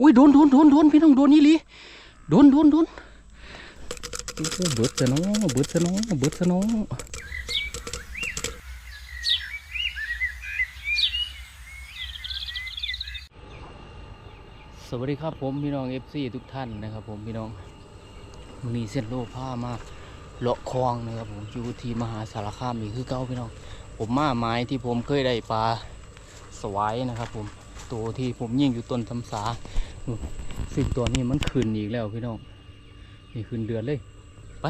อุ้ยโดนโดนโดนโดนพี่น้องโดนนี่ลีโดนโดนโดนเบิดซะน้องเบิดซะน้องเบิดซะน้องสวัสดีครับผมพี่น้องเอฟซีทุกท่านนะครับ ผมพี่น้องมันนี้เส้นโลผ้ามาเลาะคลองนะครับผมอยู่ที่มหาสารคามอีกคือเก้าพี่น้อง ผมมาไม้ที่ผมเคยได้ปลาสวายนะครับ ผมตัวที่ผมยิงอยู่ต้นทำสา ซึ่งตัวนี้มันขึ้นอีกแล้วพี่น้อง นี่ขึ้นเดือนเลย ไป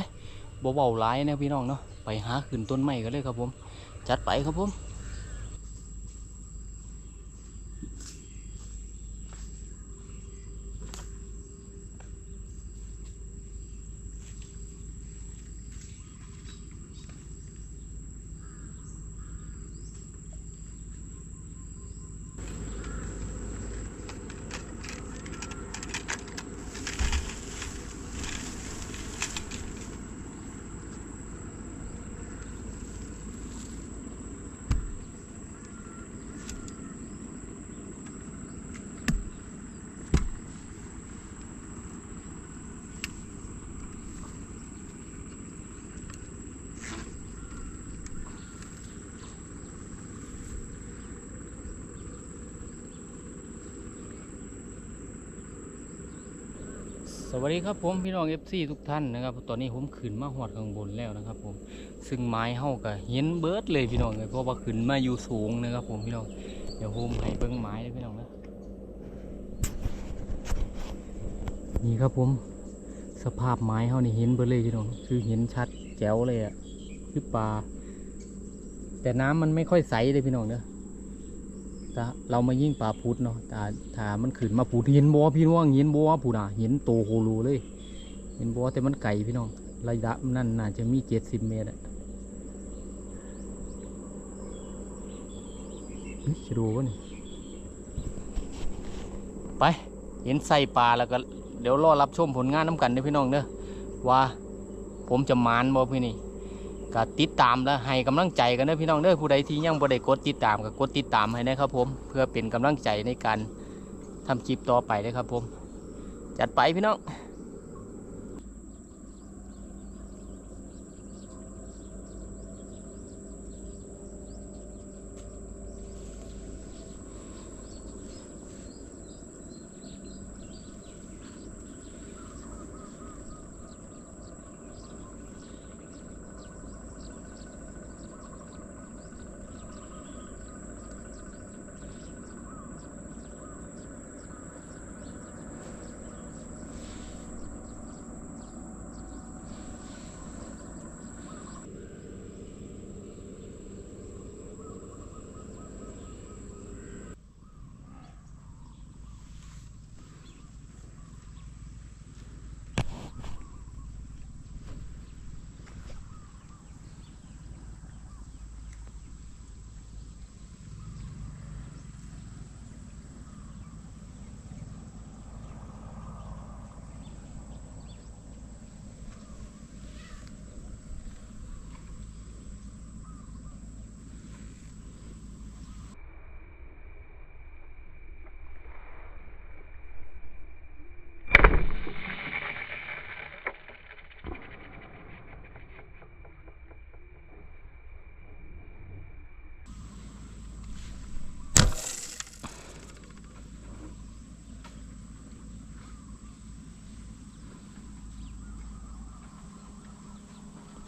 เบาๆร้ายนะพี่น้องเนาะ ไปหาขึ้นต้นไม้กันเลยครับผม จัดไปครับผม ส วัสดีครับผมพี่น้อง FC ทุกท่านนะครับ ตอนนี้ผมขึ้นมาหอดข้างบนแล้วนะครับผมซึ่งไม้เฮาก็เห็นเบิร์ดเลยพี่น้องเลยเพราะว่าขึ้นมาอยู่สูงนะครับ ผมพี่น้องเดี๋ยวผมให้เบิ้งไม้เลยพี่น้องนะนี่ครับผมสภาพไม้เฮานี่เห็นเบิร์ดเลยพี่น้องคือเห็นชัดแจ๋วเลยอะคือปลาแต่น้ำมันไม่ค่อยใสเลยพี่น้องเนอะ แต่เรามายิ่งปลาพุดเนาะแต่ถ้ามันขึ้นมาพุดเห็นบัวพี่น้องเห็นบัวพุดอะเห็นโตโคโลเลย เห็นบัวแต่มันไก่พี่น้อง ระยะนั่นน่าจะมีเจ็ดสิบเมตรอะเฮ้ยจะดูวะนี่ไป เห็นใส่ปลาแล้วก็เดี๋ยวรอรับชมผลงานน้ำกันเด้พี่น้องเด้อว่าผมจะมานบ่พี่นี่ ก็ติดตามแล้วให้กำลังใจกันเด้อพี่น้องเด้อผู้ใดที่ยังบ่ได้กดติดตามก็กดติดตามให้นะครับผมเพื่อเป็นกำลังใจในการทำคลิปต่อไปนะครับผม จัดไปพี่น้อง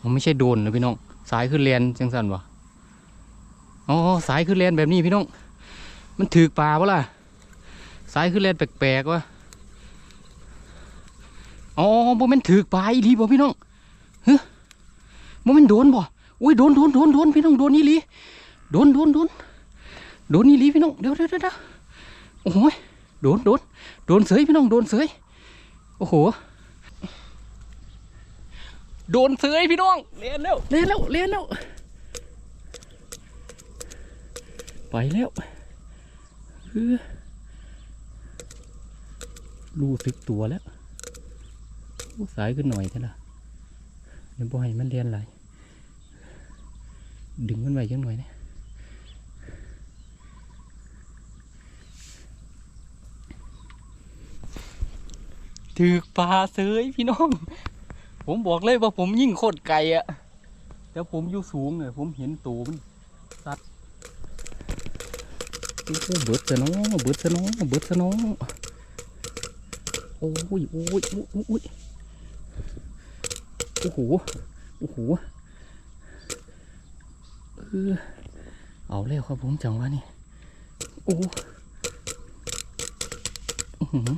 ผมไม่ใช่โดนนะพี่น้อง สายขึ้นเรียนจังสันวะอ๋อสายขึ้นเรียนแบบนี้พี่น้อง มันถือปลาวะล่ะ สายขึ้นเรียนแปลกๆวะอ๋อโมเมนถือปลาอีหลีบ่พี่น้องเฮ้ยโมเมนโดนบ่อุ้ยโดนโดนโดนโดนพี่น้องโดนอีหลีโดนโดนโดนโดนอีหลีพี่น้องเดี๋ยวเดี๋ยวเดี๋ยวโอ้โหยโดนโดนโดนเสยพี่น้องโดนเสยโอ้โห โดนเสือยพี่น้องเลียนแล้วเลียนแล้วเลียนแล้วไปแล้วเออรู้สึกตัวแล้วโอ้สายขึ้นหน่อยเท่าละเดี๋ยวบ่ให้มันเลียนไหลายดึงมันไว้จังหน่อยนะถือกปลาเสยพี่น้อง ผมบอกเลยว่าผมยิ่งโคตรไกลอะแต่ผมอยู่สูงเนี่ยผมเห็นตัวมันสัตว์โอ้โหเบิดซะเน้องเบิดซะเน้องเบิดซะเน้องโอ้ยโอ้ยโอ้ยโอ้ยโอ้โหโอ้โหเออเอาแล้วครับผมจังหวะนี้โอ้อื้อหือ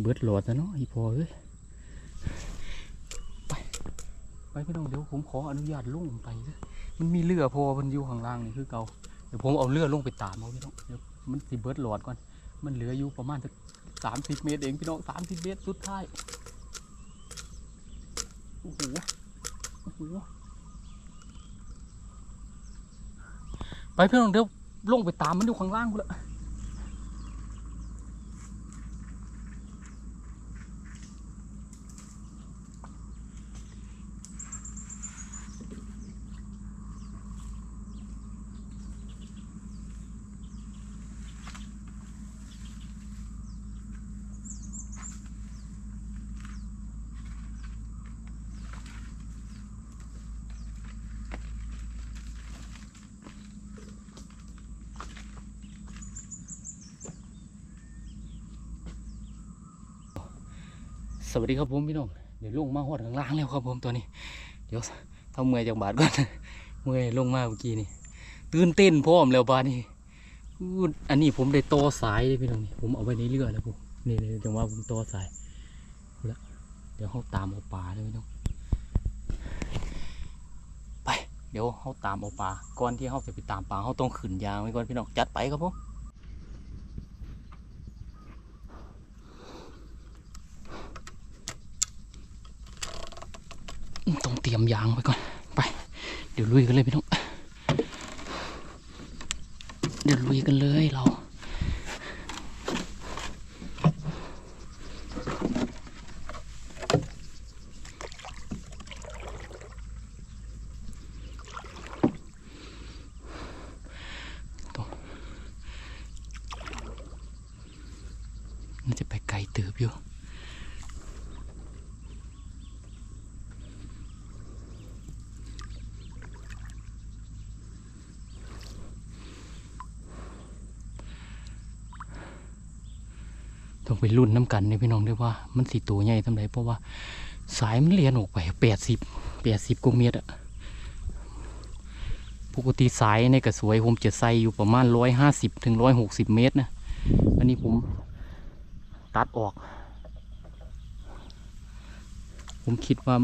เบิดหลอดซะเนาะอีพอเอ้ย ไปพี่น้องเดี๋ยวผมขออนุญาตลงไปเด้อมันมีเรือพอมันอยู่ข้างล่างนี่คือเก่าเดี๋ยวผมเอาเรือลงไปตามเอาพี่น้องเดี๋ยวมันสิเบิร์ดหลอดก่อน มันเหลืออยู่ประมาณสักสามสิบเมตรเองพี่น้องสามสิบเมตรสุดท้ายโอ้โหโอ้โหไปพี่น้องเดี๋ยวลงไปตามมันอยู่ข้างล่างกูละ วัสดีครับผมพี่น้องเดี๋ยวลงมาหอดข้างล่างแล้วครับผมตัวนี้ เดี๋ยวทำเมื่อยจากบาทก่อนเมื่อยลงมาเมื่อกี้นี่ตื่นเต้นพร้อมแล้วบาดนี้อู้อันนี้ผมได้ต่อสายเลยพี่น้องนี่ผมเอาไว้ในเรือแล้วผมนี่เลยจังว่าผมต่อสายเอาละเดี๋ยวเขาตามเอาปลาเลยพี่น้องไป เดี๋ยวเขาตามเอาปลาก่อนที่เขาจะไปตามปลาเขาต้องขึ้นยางไว้ก่อนพี่น้องจัดไปครับผม ต้องเตรี ยมยางไว้ก่อน ไป เดี๋ยวลุยกันเลยพี่น้อง เดี๋ยวลุยกันเลยเรา ต้องมันจะไปไกลเติบอยู่ ต้องไปรุ่นน้ำกันเนี่ยพี่น้องด้วยว่ามันสีตัวใหญ่ทำไรเพราะว่าสายมันเลียนออกไปแปดสิบแปดสิบกว่าเมตรอะปกติสายในกระสวยผมจะใส่อยู่ประมาณร้อยห้าสิบถึงร้อยหกสิบเมตรนะอันนี้ผมตัดออก ผมคิดว่า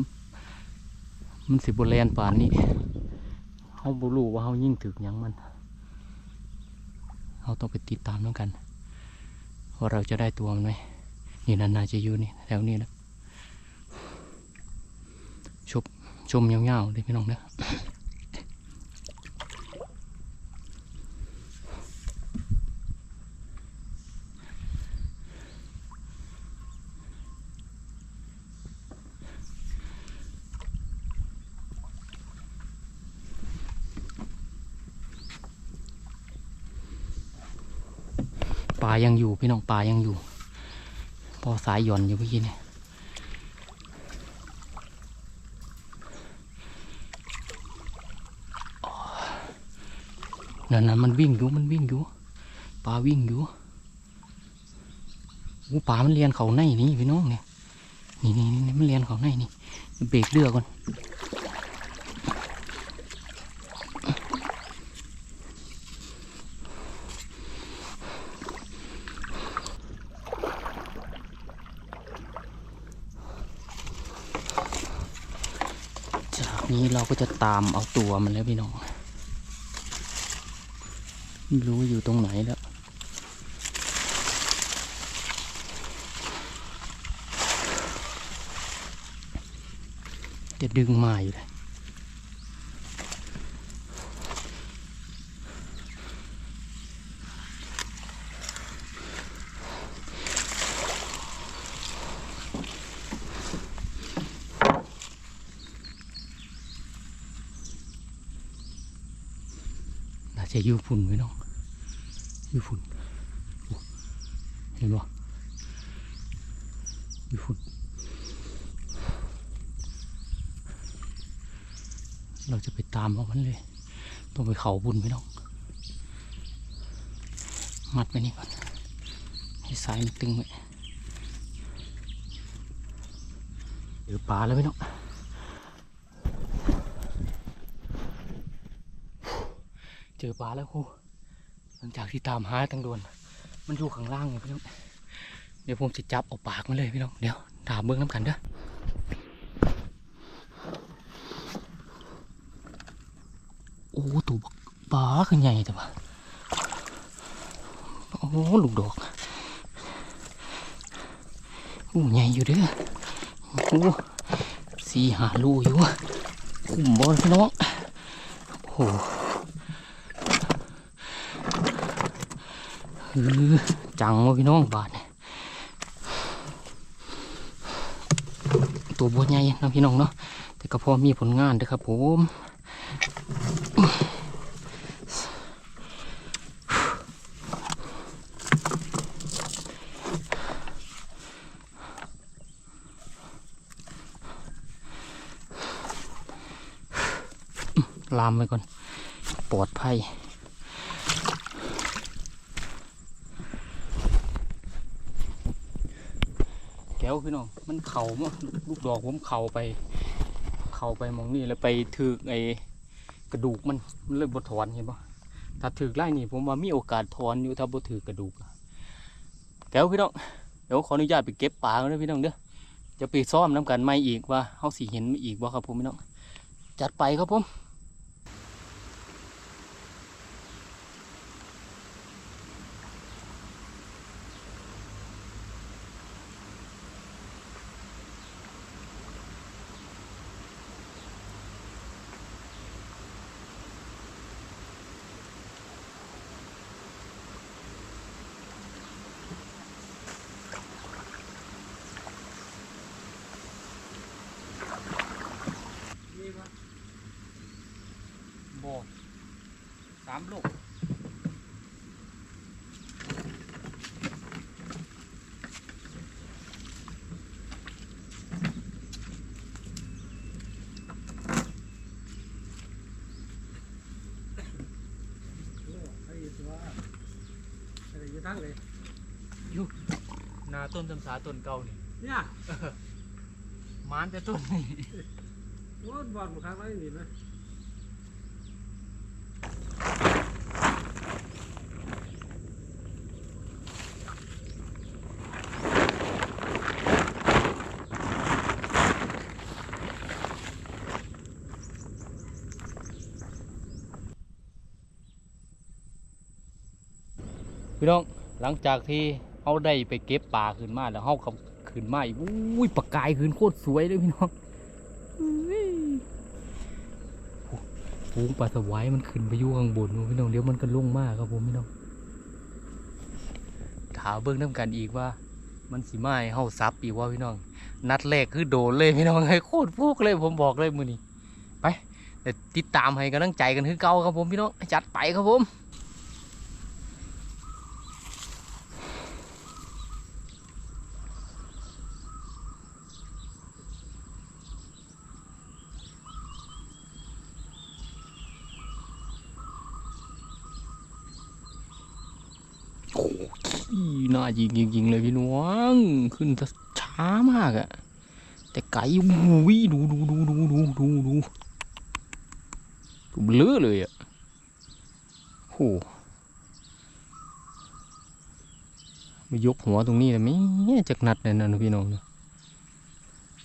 มันสิบแลนป่านนี้เขาบรู้ว่าเขายิ่งถึกยังมันเขาต้องไปติดตามแล้วกัน ว่าเราจะได้ตัวมันไหมนี่นานๆจะอยู่นี่แถวนี้นะชุบชมยาวๆเลยพี่น้องนะปลายังอยู่ พี่น้องปลายังอยู่ พอสายหย่อนอยู่เมื่อกี้เนี่ยนั่นน่ะมันวิ่งอยู่มันวิ่งอยู่ปลาวิ่งอยู่อู้ปลามันเลียนเขาในนี่พี่น้องเนี่ยนี่นี่นี่มันเลียนเขาในนี่เบรกเรือก่อน นี้เราก็จะตามเอาตัวมันแล้วพี่น้องไม่รู้อยู่ตรงไหนแล้วจะดึงมาอยู่เลย จะอยู่ฝุ่นไว้น้องอยู่ฝุ่นเห็นบ่อยู่พุ่นเราจะไปตามเอามันเลย ต้องไปเขาบุญพี่น้องมัดไว้นี่ก่อนให้สายมันตึงไว้เจอปลาแล้วพี่น้อง เจอปลาแล้วครูหลังจากที่ตามหาตั้งโดน มันอยู่ข้างล่างไงพี่น้องเดี๋ยวผมจะจับเอาปากมันเลยพี่น้องเดี๋ยวถามเบื้องน้ำกันเด้อโอ้ตัวปลาขึ้นใหญ่แต่ว่าโอ้ลูกดอกโอ้ใหญ่อยู่เด้อโอ้สี่หาลูอยู่คุ้มบอลพี่น้องโอ้เออ จังวะพี่น้องบาทเนี่ยตัวบัวใหญ่นะพี่น้องเนาะแต่ก็พอมีผลงานด้อครับผมลามไปก่อนปลอดภัย แก้วพี่น้องมันเข่ามาลูกดอกผมเข่าไป เข่าไปมองนี่แล้วไปถือไอ้กระดูกมันมันเลยบดถอนเห็นปะถ้าถือไล่นี่ผมว่ามีโอกาสถอนอยู่ถ้าบดถือกระดูกแก้วพี่น้องเดี๋ยวขออนุญาตไปเก็บปลาก่อนนะพี่น้องเด้อจะไปซ่อมน้ำกันไม่อีกว่าเขาสีเห็นไม่อีกว่าครับผมพี่น้องจัดไปครับผม นี่มั้ย โบสามลูก โอ้ไอ้ตัวอะไรอยู่ทั้งเลย นา ต้นจำสาต้นเก่านี่เนี่ยมานแต่ต้นนี่โอ้บอลมาครั้งไรนี่ไหมพี่น้องหลังจากที่ เขาได้ไปเก็บปลาขึ้นมาแล้วเขากับขึ้นมาอีกอุ้ยปลากายขึ้นโคตรสวยเลยพี่น้องอุ้ยโอ้โหปลาสวายมันขึ้นไปอยู่ข้างบนนะพี่น้องเดี๋ยวมันก็ลงมากครับผมพี่น้องถามเบิ้องน้ำกันอีกว่า มันสิมาให้เฮาซับอีกว่าพี่น้อง นัดแรกคือโดนเลยพี่น้องให้โคตรฟุกเลยผมบอกเลยมือนี้ไปเดี๋ยวติดตามให้กำลังใจกันคือเก่าครับผมพี่น้องจัดไปครับผม ยิงยิงยิงเลยพี่น้อง ขึ้นช้ามากอะแต่ไก่หูวิดูดูดูดูดูดูดูผมเลือเลยอะโหมายกหัวตรงนี้เลยไหมจักนัดเลยนะพี่น้อง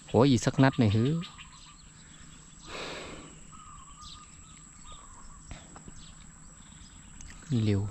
โหอีกสักนัดหน่อยเฮ้นเร็ว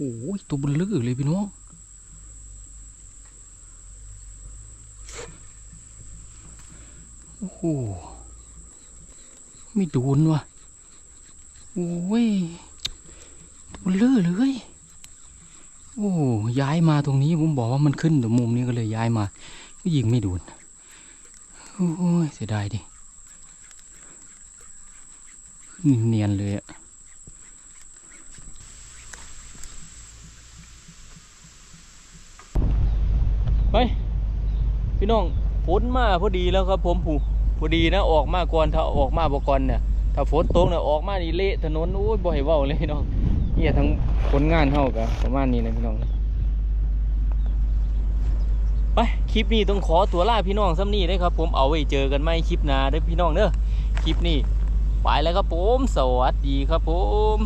ตัวเบลลือเลยพี่น้องโอ้โหไม่โดนว่ะโอ้ยตัวเบลอเลยโอ้ย้ายมาตรงนี้ผมบอกว่ามันขึ้นตรงมุมนี้ก็เลยย้ายมาก็ยิงไม่โดนโอ้ยเสียดายดิขึ้นเนียนเลยอะไป พี่น้องฝนมาพอดีแล้วครับ ผมผูพอดีนะออกมาก่อนถ้าออกมาบก่อนเนี่ยถ้าฝนตกเนี่ยออกมานี่เละถนนโอ้ยบ่ให้เว้าเลยพี่น้องเนี่ยทั้งผลงานเฮาก็ประมาณนี้นะพี่น้องไปคลิปนี้ต้องขอตัวลาพี่น้องซ้ำนี่ได้ครับ ผมเอาไว้เจอกันไม่คลิปหน้าเด้พี่น้องเด้อคลิปนี้ไปแล้วครับผม สวัสดีครับผม